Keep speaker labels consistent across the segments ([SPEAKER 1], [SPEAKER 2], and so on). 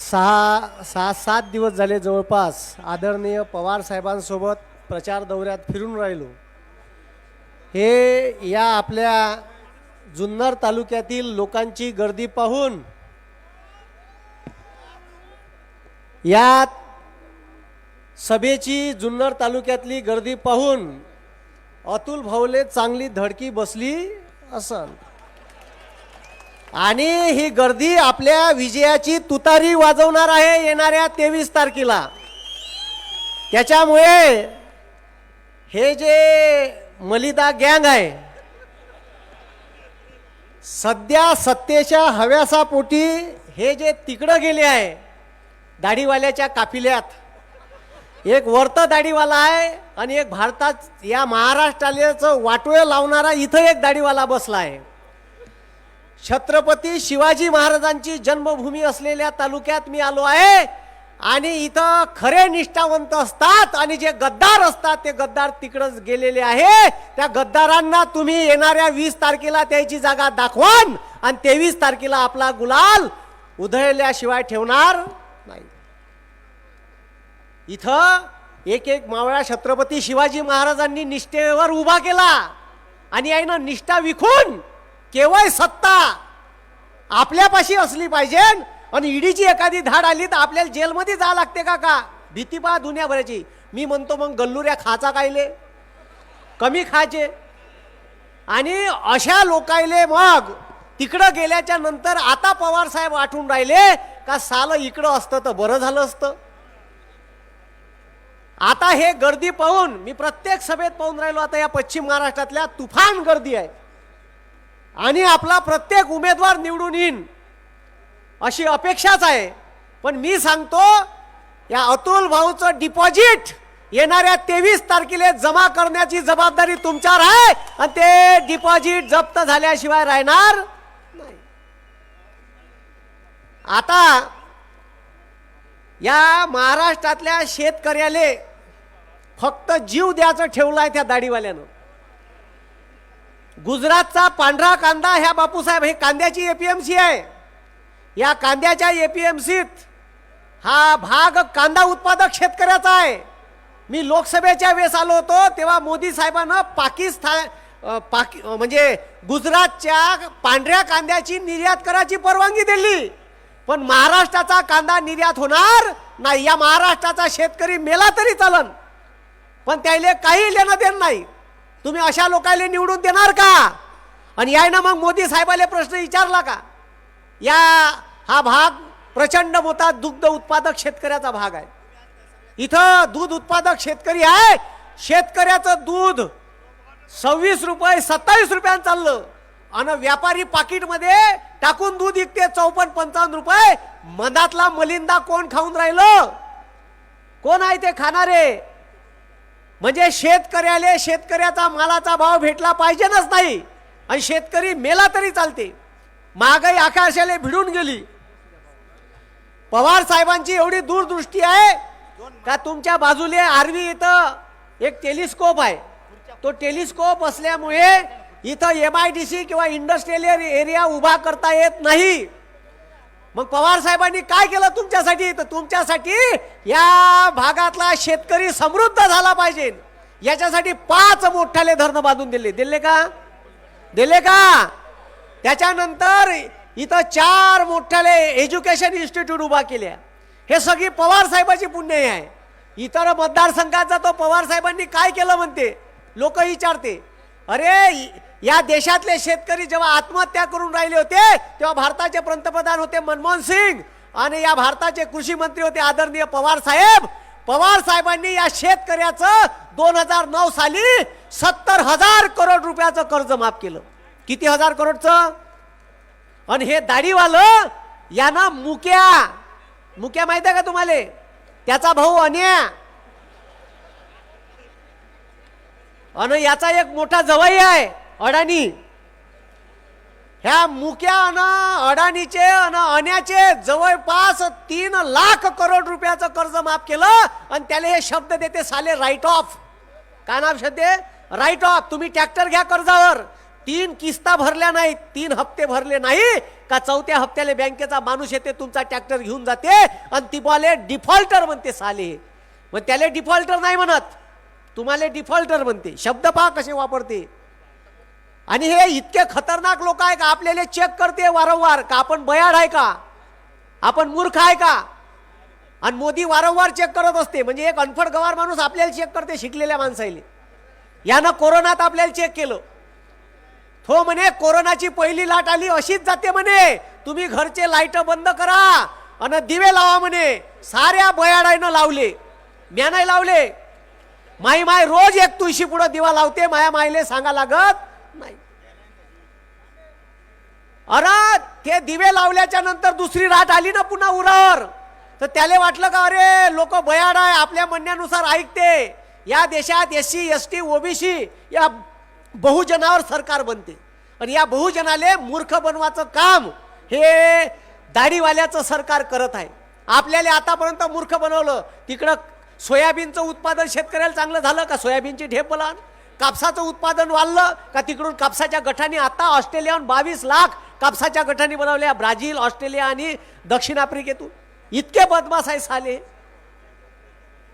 [SPEAKER 1] सहा सहा सात दिवस झाले जवळपास आदरणीय पवार साहेबांसोबत प्रचार दौऱ्यात फिरून राहिलो. हे या आपल्या जुन्नर तालुक्यातील लोकांची गर्दी पाहून यात सभेची जुन्नर तालुक्यातली गर्दी पाहून अतुल भाऊले चांगली धडकी बसली असन. आणि ही गर्दी आपल्या विजयाची तुतारी वाजवणार आहे येणाऱ्या तेवीस तारखेला. त्याच्यामुळे हे जे मलिदा गँग आहे सध्या सत्तेच्या हव्यासापोटी हे जे तिकडं गेले आहे दाढीवाल्याच्या काफिल्यात. एक वर्त दाढीवाला आहे आणि एक भारतात या महाराष्ट्राचं वाटोळं लावणारा इथं एक दाढीवाला बसला आहे. छत्रपती शिवाजी महाराजांची जन्मभूमी असलेल्या तालुक्यात मी आलो आहे. आणि इथं खरे निष्ठावंत असतात आणि जे गद्दार असतात ते गद्दार तिकडच गेलेले आहे. त्या गद्दारांना तुम्ही येणाऱ्या वीस तारखेला त्याची जागा दाखवान आणि तेवीस तारखेला आपला गुलाल उधळल्याशिवाय ठेवणार नाही. इथं एक एक मावळा छत्रपती शिवाजी महाराजांनी निष्ठेवर उभा केला आणि यानं निष्ठा विकून केवळ सत्ता आपल्यापाशी असली पाहिजे. आणि ईडीची एखादी धाड आली तर आपल्याला जेलमध्ये जा लागते का का? भीती पहा दुनियाभराची. मी म्हणतो मग गल्लुऱ्या खाचा कायले? कमी खायचे आणि अशा लोकायले मग तिकडं गेल्याच्यानंतर आता पवार साहेब आठवून राहिले का साल इकडं असतं तर बरं झालं असतं. आता हे गर्दी पाहून मी प्रत्येक सभेत पाहून राहिलो. आता या पश्चिम महाराष्ट्रातल्या तुफान गर्दी आहे. आणि आपला प्रत्येक उमेदवार निवडून येईन. अशी अपेक्षाच आहे. पण मी सांगतो या अतुल भाऊचं डिपॉझिट येणाऱ्या तेवीस तारखेला जमा करण्याची जबाबदारी तुमच्यावर आहे आणि ते डिपॉझिट जप्त झाल्याशिवाय राहणार नाही. आता या महाराष्ट्रातल्या शेतकऱ्याले फक्त जीव द्यायचं ठेवलं आहे त्या दाढीवाल्यानं. गुजरातचा पांढरा कांदा ह्या बापूसाहेब हे कांद्याची एपीएमसी आहे. या कांद्याच्या एपीएमसीत हा भाग कांदा उत्पादक शेतकऱ्याचा आहे. मी लोकसभेच्या वेळेस आलो होतो तेव्हा मोदी साहेबांना पाकिस्तान पाकि म्हणजे गुजरातच्या पांढऱ्या कांद्याची निर्यात करायची परवानगी दिली. पण महाराष्ट्राचा कांदा निर्यात होणार नाही. या महाराष्ट्राचा शेतकरी मेला तरी चालन. पण त्याला काही लेणं देणं नाही. तुम्ही अशा लोकांना निवडून देणार का? आणि यायनं मग मोदी साहेबाला प्रश्न विचारला का? या हा भाग प्रचंड मोठा दुग्ध उत्पादक शेतकऱ्याचा भाग आहे. इथं दूध उत्पादक शेतकरी आहे. शेतकऱ्याचं दूध सव्वीस रुपये सत्तावीस रुपयानं चाललं. आणि व्यापारी पाकिटमध्ये टाकून दूध विकते चौपन्न पंचावन्न रुपये. मधातला मलिंदा कोण खाऊन राहिलं? कोण आहे ते खाणारे? म्हणजे शेतकऱ्याले शेतकऱ्याचा मालाचा भाव भेटला पाहिजेनच नाही. आणि शेतकरी मेला तरी चालते. महागाई आकाशाला भिडून गेली. पवार साहेबांची एवढी दूरदृष्टी आहे का तुमच्या बाजूले आरवी इथं एक टेलिस्कोप आहे. तो टेलिस्कोप असल्यामुळे इथं एम आय डी सी किंवा इंडस्ट्रियल एरिया उभा करता येत नाही. मग पवार साहेबांनी काय केलं तुमच्यासाठी? तर तुमच्यासाठी या भागातला शेतकरी समृद्ध झाला पाहिजे. याच्यासाठी पाच मोठाले धरणं बांधून दिले. दिले का? दिले का? त्याच्यानंतर इथं चार मोठ्याले एज्युकेशन इन्स्टिट्यूट उभा केल्या. हे सगळी पवार साहेबाची पुण्य आहे. इतर मतदारसंघाचा तो पवार साहेबांनी काय केलं म्हणते? लोक विचारते. अरे या देशातले शेतकरी जेव्हा आत्महत्या करून राहिले होते तेव्हा भारताचे पंतप्रधान होते मनमोहन सिंग आणि या भारताचे कृषी मंत्री होते आदरणीय पवार साहेब. पवार साहेबांनी या शेतकऱ्याचं दोन हजार नऊ साली सत्तर हजार करोड रुपयाचं कर्ज माफ केलं. किती हजार करोडचं? आणि हे दाढीवालं यानं मुक्या मुक्या माहिती आहे का तुम्हाला? त्याचा भाऊ अन्या आणि याचा एक मोठा जवाई आहे अडाणी. ह्या मुक्या अन अडाणीचे अन अन्याचे जवळपास तीन लाख करोड रुपयाचं कर्ज माफ केलं आणि त्याला हे शब्द देते साले राईट ऑफ काय नाव शब्द राईट ऑफ तुम्ही ट्रॅक्टर घ्या कर्जावर. तीन किस्ता भरल्या नाहीत. तीन हप्ते भरले नाही का चौथ्या हप्त्याला बँकेचा माणूस येते तुमचा ट्रॅक्टर घेऊन जाते आणि ती बॉले डिफॉल्टर म्हणते साले. मग त्याला डिफॉल्टर नाही म्हणत. तुम्हाला डिफॉल्टर म्हणते शब्द पहा कसे वापरते. आणि हे इतके खतरनाक लोक आहे का आपल्याला चेक करते वारंवार का आपण बयाड आहे का? आपण मूर्ख आहे का? आणि मोदी वारंवार चेक करत असते. म्हणजे एक अनफड गवार माणूस आपल्याला चेक करते शिकलेल्या माणसाले यानं कोरोनात आपल्याला चेक केलं. तो म्हणे कोरोनाची पहिली लाट आली अशीच जाते म्हणे. तुम्ही घरचे लाइट बंद करा. आणि दिवे लावा म्हणे. साऱ्या बयाडायनं लावले. म्या नाही लावले. माई माय रोज एक तुळशी पुढं दिवा लावते माया मायले सांगा लागत नाही. अरे ते दिवे लावल्याच्या नंतर दुसरी रात आली ना पुन्हा उरावर. तर त्याला वाटलं का अरे लोक बयाड आहे आपल्या म्हणण्यानुसार ऐकते. या देशात S C S T OBC या बहुजनावर सरकार बनते. आणि या बहुजनाले मूर्ख बनवाचं काम हे दाढीवाल्याचं सरकार करत आहे. आपल्याला आतापर्यंत मूर्ख बनवलं तिकडं सोयाबीनचं उत्पादन शेतकऱ्याला चांगलं झालं का? सोयाबीनची ढेप बलान कापसाचं उत्पादन वाढलं का तिकडून कापसाच्या गटाने आता ऑस्ट्रेलियाहून बावीस लाख कापसाच्या गटाने बनवल्या ब्राझील ऑस्ट्रेलिया आणि दक्षिण आफ्रिकेतून. इतके बदमाश आहे साले.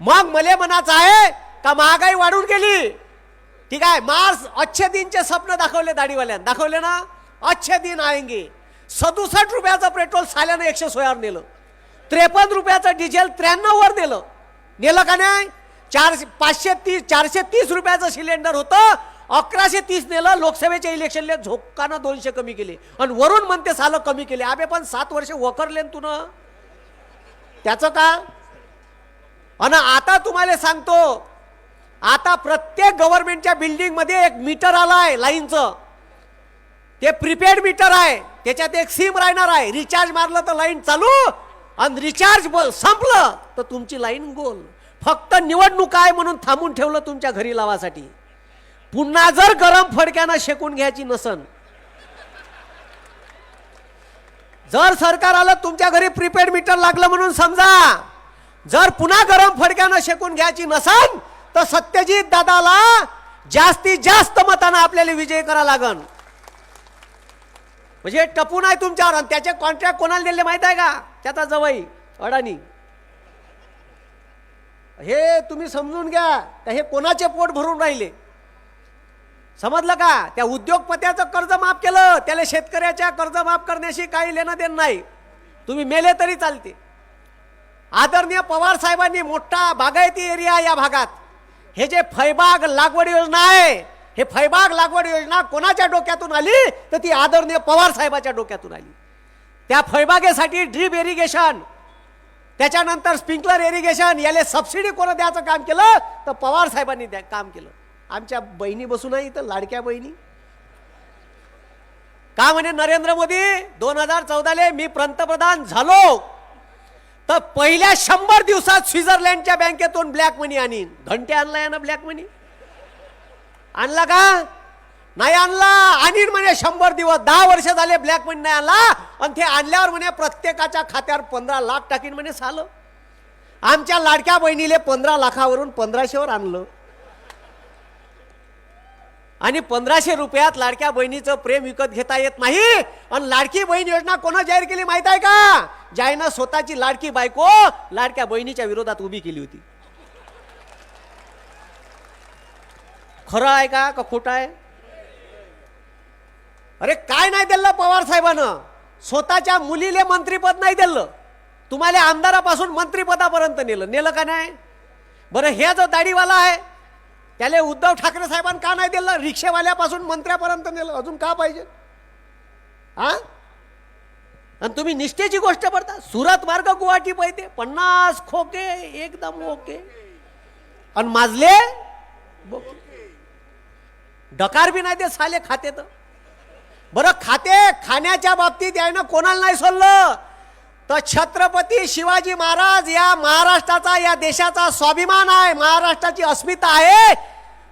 [SPEAKER 1] मग मले मनाचं आहे का महागाई वाढून गेली? ठीक आहे मार्स अच्छे दिनचे स्वप्न दाखवले दाढीवाल्यानं. दाखवले ना? अच्छे दिन आएंगे. सदुसष्ट रुपयाचं पेट्रोल साल्यानं एकशे सोळावर नेलं. त्रेपन्न रुपयाचं डिझेल त्र्याण्णववर नेलं. नेलं का नाही? चारशे पाचशे तीस चारशे तीस रुपयाचं सिलेंडर होतं. अकराशे तीस नेलं लोकसभेच्या इलेक्शनले झोकानं दोनशे कमी केले. आणि वरून म्हणते सालं कमी केले. आबे पण सात वर्ष वकरले न त्याचं का? आणि आता तुम्हाला सांगतो आता प्रत्येक गव्हर्नमेंटच्या बिल्डिंगमध्ये एक मीटर आलाय लाईनचं ते प्रीपेड मीटर आहे. त्याच्यात एक सिम राहणार आहे. रिचार्ज मारलं तर लाईन चालू. आणि रिचार्ज ब- संपलं तर तुमची लाईन गोल. फक्त निवडणूक आहे म्हणून थांबून ठेवलं तुमच्या घरी लावासाठी. पुन्हा जर गरम फडक्यानं शेकून घ्यायची नसन. जर सरकार आलं तुमच्या घरी प्रीपेड मीटर लागलं म्हणून समजा. जर पुन्हा गरम फडक्यानं शेकून घ्यायची नसन तर सत्यजित दादाला जास्तीत जास्त मतानं आपल्याला विजय करा लागन. म्हणजे टपून आहे तुमच्यावर आणि त्याचे कॉन्ट्रॅक्ट कोणाला दिले माहीत आहे का? त्याचा जवळ अडाणी. हे तुम्ही समजून घ्या का हे कोणाचे पोट भरून राहिले? समजलं का? त्या उद्योगपत्याचं कर्ज माफ केलं त्याला शेतकऱ्याच्या कर्ज माफ करण्याशी काही लेणं देणं नाही. तुम्ही मेले तरी चालते. आदरणीय पवार साहेबांनी मोठा बागायती एरिया या भागात. हे जे फैबाग लागवड योजना आहे हे फैबाग लागवड योजना कोणाच्या डोक्यातून आली? तर ती आदरणीय पवार साहेबाच्या डोक्यातून आली. त्या फैबागेसाठी ड्रीप इरिगेशन त्याच्यानंतर स्प्रिंकलर इरिगेशन याला सबसिडी कोण द्यायचं काम केलं? तर पवार साहेबांनी द्या काम केलं. आमच्या बहिणी बसून आहे इथं लाडक्या बहिणी. का म्हणे नरेंद्र मोदी दोन हजार चौदाले मी पंतप्रधान झालो. तर पहिल्या शंभर दिवसात स्वित्झर्लंडच्या बँकेतून ब्लॅक मनी आणीन. घंटे आणला ना ब्लॅक मनी. आणला का? नाही आणला. आणीन म्हणे शंभर दिवस दहा वर्ष झाले ब्लॅक मनी नाही आणला. आणि ते आणल्यावर म्हणे प्रत्येकाच्या खात्यावर पंधरा लाख टाकीन म्हणे झालं आमच्या लाडक्या बहिणीले पंधरा लाखावरून पंधराशेवर आणलं. आणि पंधराशे रुपयात लाडक्या बहिणीचं प्रेम विकत घेता येत नाही. आणि लाडकी बहीण योजना कोणा जाहीर केली माहीत आहे का? ज्यानं स्वतःची लाडकी बायको लाडक्या बहिणीच्या विरोधात उभी केली होती. खरं आहे का का खोटं आहे? अरे काय नाही दिलं पवार साहेबानं? स्वतःच्या मुलीले मंत्रीपद नाही दिलं. तुम्हाला आमदारापासून मंत्रीपदापर्यंत नेलं. नेलं का नाही? बरं हे जो दाढीवाला आहे त्याला उद्धव ठाकरे साहेबांनी का नाही दिलं? रिक्षेवाल्यापासून मंत्र्यापर्यंत नेलं. अजून का पाहिजे? हा आणि तुम्ही निष्ठेची गोष्ट पडता. सुरत मार्ग गुवाहाटी पाहिजे. पन्नास खोके एकदम ओके. आणि माजले? बोके. डकार बी नाही ते साले खाते तर. बरं खाते खाण्याच्या बाबतीत यायनं कोणाला नाही सोडलं. तर छत्रपती शिवाजी महाराज या महाराष्ट्राचा या देशाचा स्वाभिमान आहे. महाराष्ट्राची अस्मिता आहे.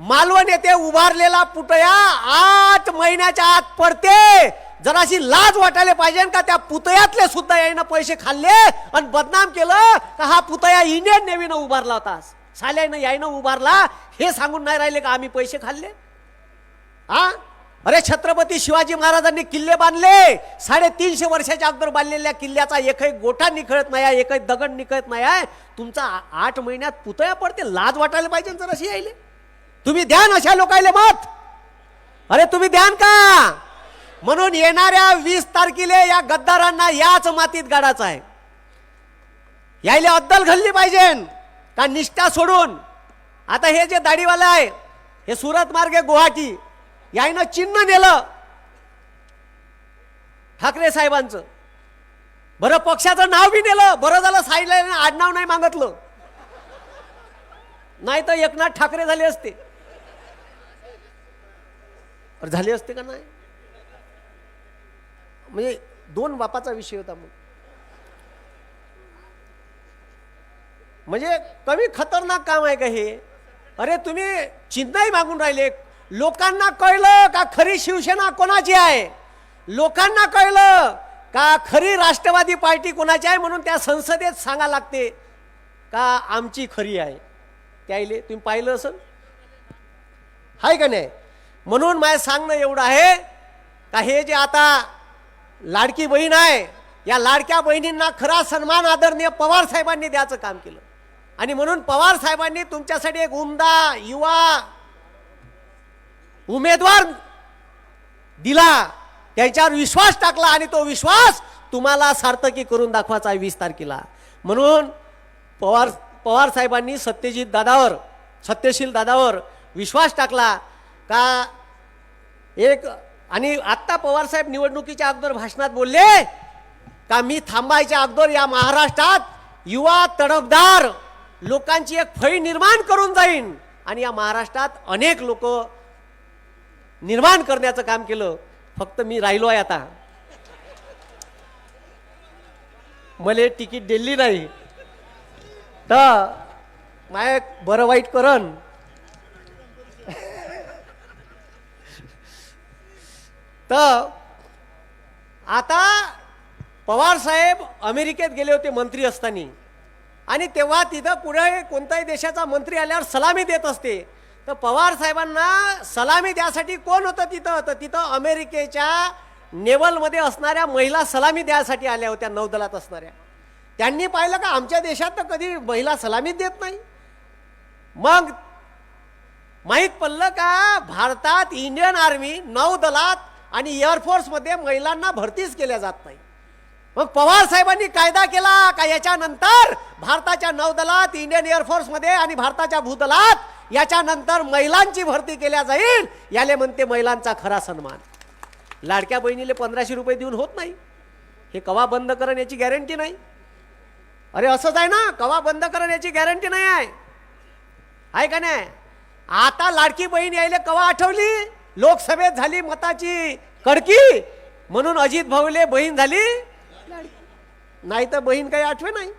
[SPEAKER 1] मालवण येथे उभारलेला पुतळ्या आठ महिन्याच्या आत पडते. जराशी लाज वाटायला पाहिजे का त्या पुतळ्यातले सुद्धा यायनं पैसे खाल्ले आणि बदनाम केलं. का हा पुतळ्या इंडियन नेव्हीनं उभारला होता. साल्यानं यायनं उभारला. हे सांगून नाही राहिले का आम्ही पैसे खाल्ले? हा? अरे छत्रपती शिवाजी महाराजांनी किल्ले बांधले. साडेतीनशे वर्षाच्या अगोदर बांधलेल्या किल्ल्याचा एकही गोठा निखळत नाही आहे एकही दगड निखळत नाही आहे. तुमचा आठ महिन्यात पुतळ्या पडते लाज वाटायला पाहिजे जर अशी यायले. तुम्ही द्यान अशा लोकायले मत. अरे तुम्ही द्यान का? म्हणून येणाऱ्या वीस तारखेला या गद्दारांना याच मातीत गाडायचं आहे. यायले अद्दल घालली पाहिजे. का निष्ठा सोडून? आता हे जे दाढीवाला आहे हे सुरत मार्गे गुवाहाटी. यायनं चिन्ह नेलं. ठाकरे साहेबांचं. बरं पक्षाचं नाव बी नेलं. बरं झालं साईला आडनाव नाही मागतलं. नाही तर एकनाथ ठाकरे झाले असते. झाले असते का नाही? म्हणजे दोन बापाचा विषय होता मग. म्हणजे कमी खतरनाक काम आहे का हे? अरे तुम्ही चिन्हही मागून राहिले. लोकांना कळलं का खरी शिवसेना कोणाची आहे? लोकांना कळलं का खरी राष्ट्रवादी पार्टी कोणाची आहे म्हणून त्या संसदेत सांगा लागते का आमची खरी आहे? त्याईले तुम्ही पाहिलं असं आहे का नाही? म्हणून माझं सांगणं एवढं आहे का हे जे आता लाडकी बहीण आहे या लाडक्या बहिणींना खरा सन्मान आदरणीय पवार साहेबांनी द्यायचं काम केलं. आणि म्हणून पवार साहेबांनी तुमच्यासाठी एक उमदा युवा उमेदवार दिला त्याच्यावर विश्वास टाकला आणि तो विश्वास तुम्हाला सार्थकी करून दाखवायचा आहे वीस तारखेला. म्हणून पवार पवार साहेबांनी सत्यजित दादावर सत्यशील दादावर विश्वास टाकला का एक आणि आत्ता पवारसाहेब निवडणुकीच्या अगोदर भाषणात बोलले का मी थांबायच्या अगोदर या महाराष्ट्रात युवा तडफदार लोकांची एक फळी निर्माण करून जाईन. आणि या महाराष्ट्रात अनेक लोक निर्माण करण्याचं काम केलं फक्त मी राहिलो आहे आता. मले तिकीट दिली नाही. तर माय बरं वाईट करण. तर आता पवार साहेब अमेरिकेत गेले होते मंत्री असताना. आणि तेव्हा तिथं पुढे कोणत्याही देशाचा मंत्री आल्यावर सलामी देत असते. तर पवार साहेबांना सलामी द्यासाठी कोण होतं तिथं? तर तिथं अमेरिकेच्या नेवलमध्ये असणाऱ्या महिला सलामी द्यासाठी आल्या होत्या नौदलात असणाऱ्या. त्यांनी पाहिलं का आमच्या देशात तर कधी महिला सलामीच देत नाही. मग माहीत पडलं का भारतात इंडियन आर्मी नौदलात आणि एअरफोर्समध्ये महिलांना भरतीच केल्या जात नाही. मग पवार साहेबांनी कायदा केला का याच्यानंतर भारताच्या नौदलात इंडियन एअरफोर्समध्ये आणि भारताच्या भूदलात याच्यानंतर महिलांची भरती केल्या जाईल. याले म्हणते महिलांचा खरा सन्मान. लाडक्या बहिणीले पंधराशे रुपये देऊन होत नाही. हे कवा बंद करण याची गॅरंटी नाही. अरे असंच आहे ना कवा बंद करण याची गॅरंटी नाही आहे. आहे का नाही? आता लाडकी बहीण यायला कवा आठवली? लोकसभेत झाली मताची. कडकी? म्हणून अजित भाऊले बहीण झाली? नाही तर बहीण काही आठवे नाही.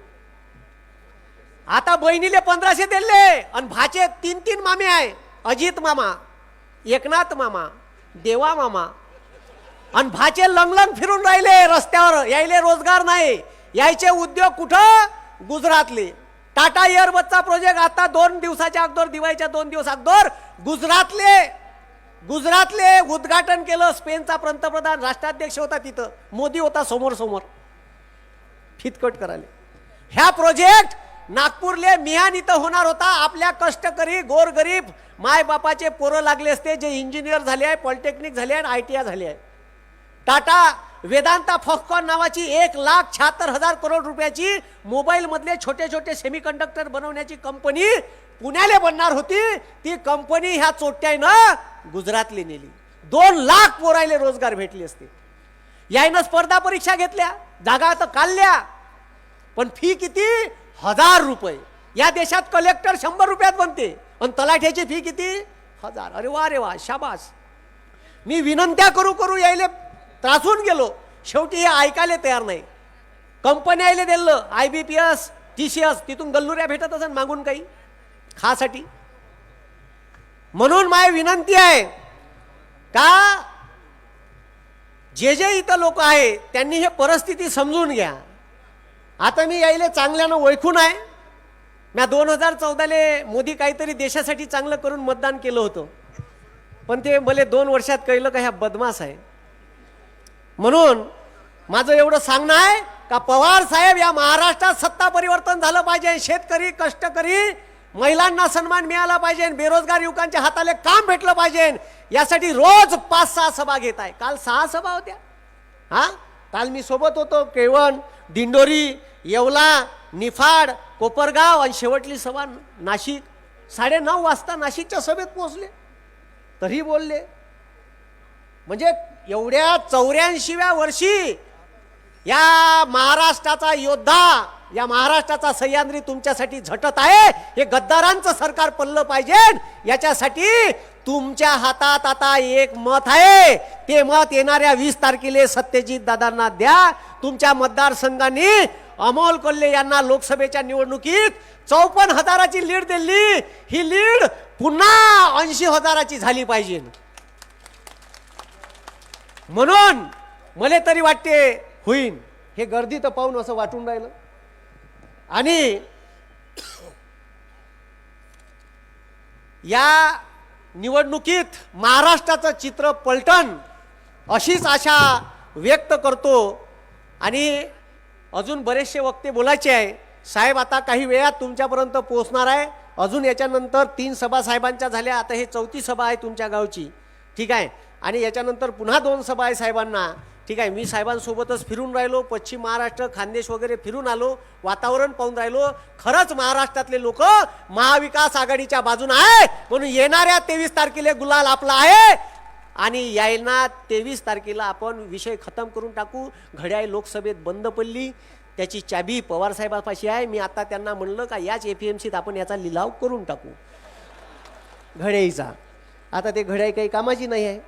[SPEAKER 1] आता बहिणीले पंधराशे दिले आणि भाचे तीन तीन मामे आहे. अजित मामा एकनाथ मामा देवा मामा. आणि भाचे लंगलंग फिरून राहिले रस्त्यावर. यायले रोजगार नाही. यायचे उद्योग कुठं? गुजरातले. टाटा एअरबसचा प्रोजेक्ट आता दोन दिवसाच्या अगोदर दिवाळीच्या दोन दिवस अगोदर गुजरातले. गुजरातले उद्घाटन केलं. स्पेनचा पंतप्रधान राष्ट्राध्यक्ष होता तिथं. मोदी होता समोर समोर. फितकट करायला. ह्या प्रोजेक्ट नागपूरले मिहान इथं होणार होता. आपल्या कष्टकरी गोरगरीब मायबापाचे पोरं लागले असते. जे इंजिनियर झाले आहे पॉलिटेक्निक झाले आहे आय टी आय झाले आहे. टाटा वेदांता फॉक्कॉन नावाची एक लाख शहात्तर हजार करोड रुपयाची मोबाईलमधले छोटे छोटे सेमीकंडक्टर बनवण्याची कंपनी पुण्याला बनणार होती. ती कंपनी ह्या चोट्यानं गुजरातली नेली. दोन लाख पोरायले रोजगार भेटले असते. यायनं स्पर्धा परीक्षा घेतल्या जागा तर काढल्या. पण फी किती? हजार रुपये. या देशात कलेक्टर शंभर रुपयात बनते. आणि तलाठ्याची फी किती? हजार. अरे वा रे वा शाबास. मी विनंत्या करू करू यायले त्रासून गेलो. शेवटी हे ऐकायला तयार नाही. कंपन्या यायला दिलं I B P S T C S तिथून गल्लुऱ्या भेटत असेल मागून काही? खासाठी. म्हणून माझी विनंती आहे का जे जे इथं लोक आहे त्यांनी हे परिस्थिती समजून घ्या. आता मी यायले चांगल्यानं ओळखून आहे. म्या दोन हजार चौदाले मोदी काहीतरी देशासाठी चांगलं करून मतदान केलं होतं. पण ते मला दोन वर्षात कळलं का ह्या बदमाश आहे. म्हणून माझं एवढं सांगणं आहे का पवार साहेब या महाराष्ट्रात सत्ता परिवर्तन झालं पाहिजे शेतकरी कष्टकरी महिलांना सन्मान मिळाला पाहिजे बेरोजगार युवकांच्या हाताले काम भेटलं पाहिजे. यासाठी रोज पाच सहा सभा घेत आहे. काल सहा सभा होत्या. हा? काल मी सोबत होतो केवण दिंडोरी येवला निफाड कोपरगाव आणि शेवटली सभा नाशिक. साडेनऊ वाजता नाशिकच्या सभेत पोहोचले. तरी बोलले म्हणजे एवढ्या चौऱ्याऐंशीव्या वर्षी या महाराष्ट्राचा योद्धा या महाराष्ट्राचा सह्याद्री तुमच्यासाठी झटत आहे. हे गद्दारांचं सरकार पडलं पाहिजे. याच्यासाठी तुमच्या हातात आता एक मत आहे. ते मत येणाऱ्या वीस तारखेला सत्यजित दादांना द्या. तुमच्या मतदारसंघाने अमोल कोल्हे यांना लोकसभेच्या निवडणुकीत चौपन्न हजाराची लीड दिली. ही लीड पुन्हा ऐंशी हजाराची झाली पाहिजे. म्हणून मला तरी वाटते होईन. हे गर्दी तर पाहून असं वाटून राहिलं. आणि या निवडणुकीत महाराष्ट्राचं चित्र पलटण अशीच आशा व्यक्त करतो. आणि अजून बरेचसे वक्ते बोलायचे आहे. साहेब आता काही वेळात तुमच्यापर्यंत पोहोचणार आहे. अजून याच्यानंतर तीन सभा साहेबांच्या झाल्या. आता हे चौथी सभा आहे तुमच्या गावची. ठीक आहे? आणि याच्यानंतर पुन्हा दोन सभा आहे साहेबांना. ठीक आहे मी साहेबांसोबतच फिरून राहिलो पश्चिम महाराष्ट्र खानदेश वगैरे फिरून आलो वातावरण पाहून राहिलो. खरंच महाराष्ट्रातले लोक महाविकास आघाडीच्या बाजून आहे म्हणून येणाऱ्या तेवीस तारखेला गुलाल आपला आहे. आणि यायना तेवीस तारखेला आपण विषय खतम करून टाकू. घड्याळ लोकसभेत बंद पडली. त्याची चाबी पवारसाहेबापाशी आहे. मी आता त्यांना म्हणलं का याच ए पी एम सीत आपण याचा लिलाव करून टाकू. घड्याईचा आता ते घड्याई काही कामाची नाही आहे.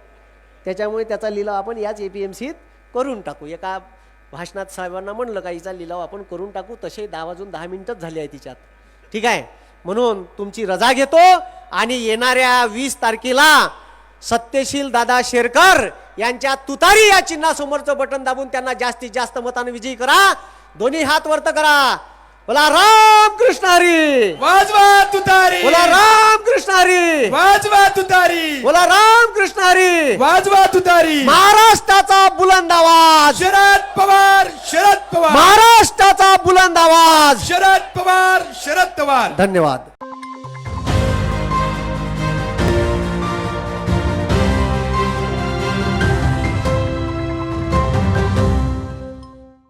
[SPEAKER 1] त्याच्यामुळे त्याचा लिलाव आपण याच ए पी एम सीत करून टाकू. एका भाषणात साहेबांना म्हणलं का हिचा लिलाव आपण करून टाकू. तसे दहा वाजून दहा मिनिटच झाले आहे तिच्यात. ठीक आहे? म्हणून तुमची रजा घेतो आणि येणाऱ्या वीस तारखेला सत्यशील दादा शेरकर यांच्या तुतारी या चिन्हासमोरचं बटन दाबून त्यांना जास्तीत जास्त मताने विजयी करा. दोन्ही हात वर्त करा. बोला राम कृष्ण हरी!
[SPEAKER 2] वाजवा तुतारी!
[SPEAKER 1] बोला राम कृष्ण हरी!
[SPEAKER 2] वाजवा तुतारी!
[SPEAKER 1] बोला राम कृष्ण हरी!
[SPEAKER 2] वाजवा तुतारी!
[SPEAKER 1] महाराष्ट्राचा बुलंद आवाज!
[SPEAKER 2] शरद पवार शरद पवार!
[SPEAKER 1] महाराष्ट्राचा बुलंद आवाज!
[SPEAKER 2] शरद पवार शरद पवार!
[SPEAKER 1] धन्यवाद!